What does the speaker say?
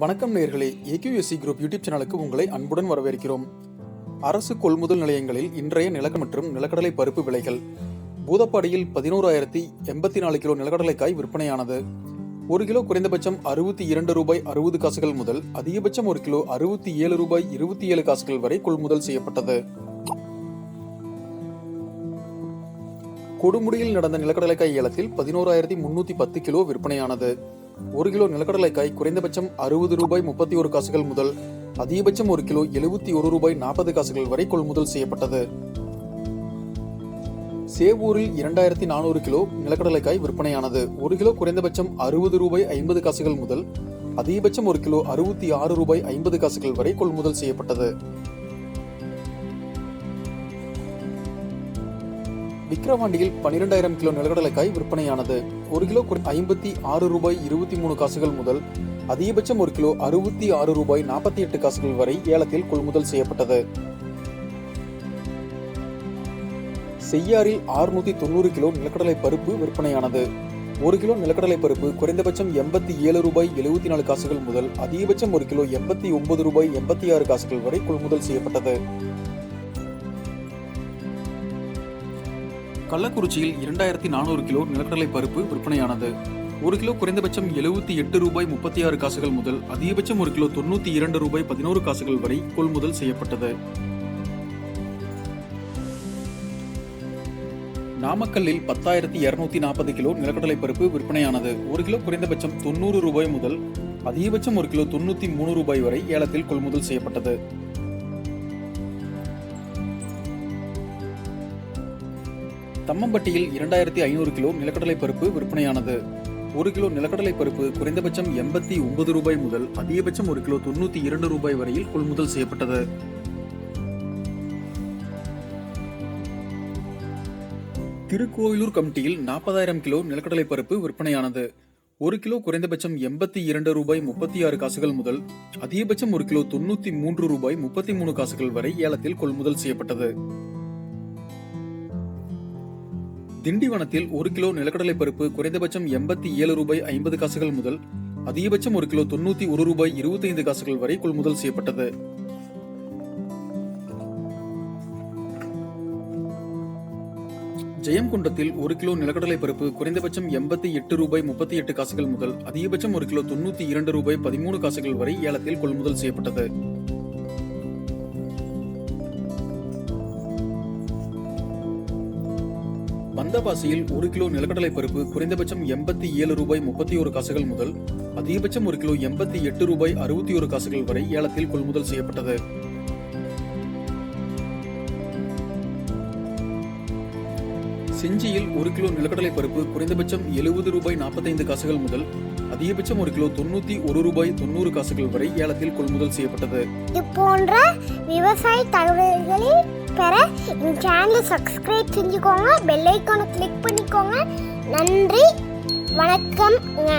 வணக்கம் நேர்களே. AQSC group YouTube சேனலுக்கு உங்களை அன்புடன் வரவேற்கிறோம். அரசு கொள்முதல் நிலையங்களில் இன்றைய நிலக்க மற்றும் நிலக்கடலை பருப்பு விலைகள். பூதப்பாடியில் பதினோராயிரத்தி எண்பத்தி நாலு கிலோ நிலக்கடலைக்காய் விற்பனையானது. ஒரு கிலோ குறைந்தபட்சம் அறுபத்தி இரண்டு ரூபாய் அறுபது காசுகள் முதல் அதிகபட்சம் ஒரு கிலோ அறுபத்தி ஏழு ரூபாய் இருபத்தி ஏழு காசுகள் வரை கொள்முதல் செய்யப்பட்டது. கொடுமுடியில் நடந்த நிலக்கடலைக்காய் ஏலத்தில் பதினோராயிரத்தி முன்னூத்தி பத்து கிலோ விற்பனையானது. ஒரு கிலோ நிலக்கடலைக்காய் குறைந்தபட்சம் அறுபது ரூபாய் முப்பத்தி ஒரு காசுகள் முதல் அதிகபட்சம் ஒரு கிலோ எழுபத்தி ஒரு ரூபாய் நாற்பது காசுகள் வரை கொள்முதல் செய்யப்பட்டது. சேவூரில் இரண்டாயிரத்தி நானூறு கிலோ நிலக்கடலைக்காய் விற்பனையானது. ஒரு கிலோ குறைந்தபட்சம் அறுபது ரூபாய் ஐம்பது காசுகள் முதல் அதிகபட்சம் ஒரு கிலோ அறுபத்தி ஆறு ரூபாய் ஐம்பது காசுகள் வரை கொள்முதல் செய்யப்பட்டது. விக்கிரவாண்டியில் பன்னிரெண்டாயிரம் கிலோ நிலக்கடலைக்காய் விற்பனையானது. ஒரு கிலோ ஐம்பத்தி ஆறு ரூபாய் இருபத்தி மூணு காசுகள் முதல் அதிகபட்சம் ஒரு கிலோ அறுபத்தி ஆறு ரூபாய் நாற்பத்தி எட்டு காசுகள் வரை ஏலத்தில் கொள்முதல் செய்யப்பட்டது. செய்யாறில் ஆறுநூத்தி தொண்ணூறு கிலோ நிலக்கடலை பருப்பு விற்பனையானது. ஒரு கிலோ நிலக்கடலை பருப்பு குறைந்தபட்சம் எண்பத்தி ஏழு ரூபாய் எழுபத்தி நாலு காசுகள் முதல் அதிகபட்சம் ஒரு கிலோ எண்பத்தி ஒன்பது ரூபாய் எண்பத்தி ஆறு காசுகள் வரை கொள்முதல் செய்யப்பட்டது. கள்ளக்குறிச்சியில் இரண்டாயிரத்தி நானூறு கிலோ நிலக்கடலை பருப்பு விற்பனையானது. ஒரு கிலோ குறைந்தபட்சம் எழுபத்தி எட்டு ரூபாய் முப்பத்தி ஆறு காசுகள் முதல் அதிகபட்சம் ஒரு கிலோ தொண்ணூத்தி இரண்டு ரூபாய் பதினோரு காசுகள் வரை கொள்முதல் செய்யப்பட்டது. நாமக்கல்லில் பத்தாயிரத்தி இருநூத்தி நாற்பது கிலோ நிலக்கடலை பருப்பு விற்பனையானது. ஒரு கிலோ குறைந்தபட்சம் தொண்ணூறு ரூபாய் முதல் அதிகபட்சம் ஒரு கிலோ தொண்ணூத்தி மூணு ரூபாய் வரை ஏலத்தில் கொள்முதல் செய்யப்பட்டது. தம்மம்பட்டியில் இரண்டாயிரத்தி ஐநூறு கிலோ நிலக்கடலை பருப்பு விற்பனையானது. ஒரு கிலோ நிலக்கடலை பருப்பு குறைந்தபட்சம் எண்பத்தி ஒன்பது ரூபாய் முதல் அதிகபட்சம் ஒரு கிலோ தொண்ணூற்றி இரண்டு ரூபாய் வரையில் கொள்முதல் செய்யப்பட்டது. திருக்கோயிலூர் கமிட்டியில் நாற்பதாயிரம் கிலோ நிலக்கடலை பருப்பு விற்பனையானது. ஒரு கிலோ குறைந்தபட்சம் எண்பத்தி இரண்டு ரூபாய் முப்பத்தி ஆறு காசுகள் முதல் அதிகபட்சம் ஒரு கிலோ தொண்ணூற்றி மூன்று ரூபாய் முப்பத்தி மூணு காசுகள் வரை ஏலத்தில் கொள்முதல் செய்யப்பட்டது. திண்டிவனத்தில் ஒரு கிலோ நிலக்கடலை பருப்பு குறைந்தபட்சம் எண்பத்தி ஏழு ரூபாய் ஐம்பது காசுகள் முதல் அதிகபட்சம் ஒரு கிலோ தொண்ணூத்தி ஒரு ரூபாய் இருபத்தைந்து காசுகள் வரை கொள்முதல் செய்யப்பட்டது. ஜெயம்குண்டத்தில் ஒரு கிலோ நிலக்கடலை பருப்பு குறைந்தபட்சம் எண்பத்தி எட்டு ரூபாய் முப்பத்தி எட்டு காசுகள் முதல் அதிகபட்சம் ஒரு கிலோ தொண்ணூத்தி இரண்டு ரூபாய் பதிமூணு காசுகள் வரை ஏலத்தில் கொள்முதல் செய்யப்பட்டது. வந்தவாசியில் ஒரு கிலோ நிலக்கடலை பருப்பு குறைந்தபட்சம் எண்பத்தி ஏழு ரூபாய் முப்பத்தி ஒரு காசுகள் முதல் அதிகபட்சம் ஒரு கிலோ எண்பத்தி எட்டு ரூபாய் அறுபத்தி ஒரு காசுகள் வரை ஏலத்தில் கொள்முதல் செய்யப்பட்டது. செஞ்சியில் ஒரு கிலோ நிலக்கடலை பருப்பு குறைந்தபட்சம் எழுபது ரூபாய் நாற்பத்தைந்து காசுகள் முதல் அதிகபட்சம் ஒரு கிலோ தொண்ணூத்தி ஒரு ரூபாய் தொண்ணூறு காசுகள் வரை ஏலத்தில் கொள்முதல் செய்யப்பட்டது. இது போன்ற விவசாய தகவல்களை பெற இந்த சேனலை சப்ஸ்கிரைப் செஞ்சுக்கோங்க பெல் ஐக்கானை கிளிக் பண்ணிக்கோங்க. நன்றி வணக்கம்ங்க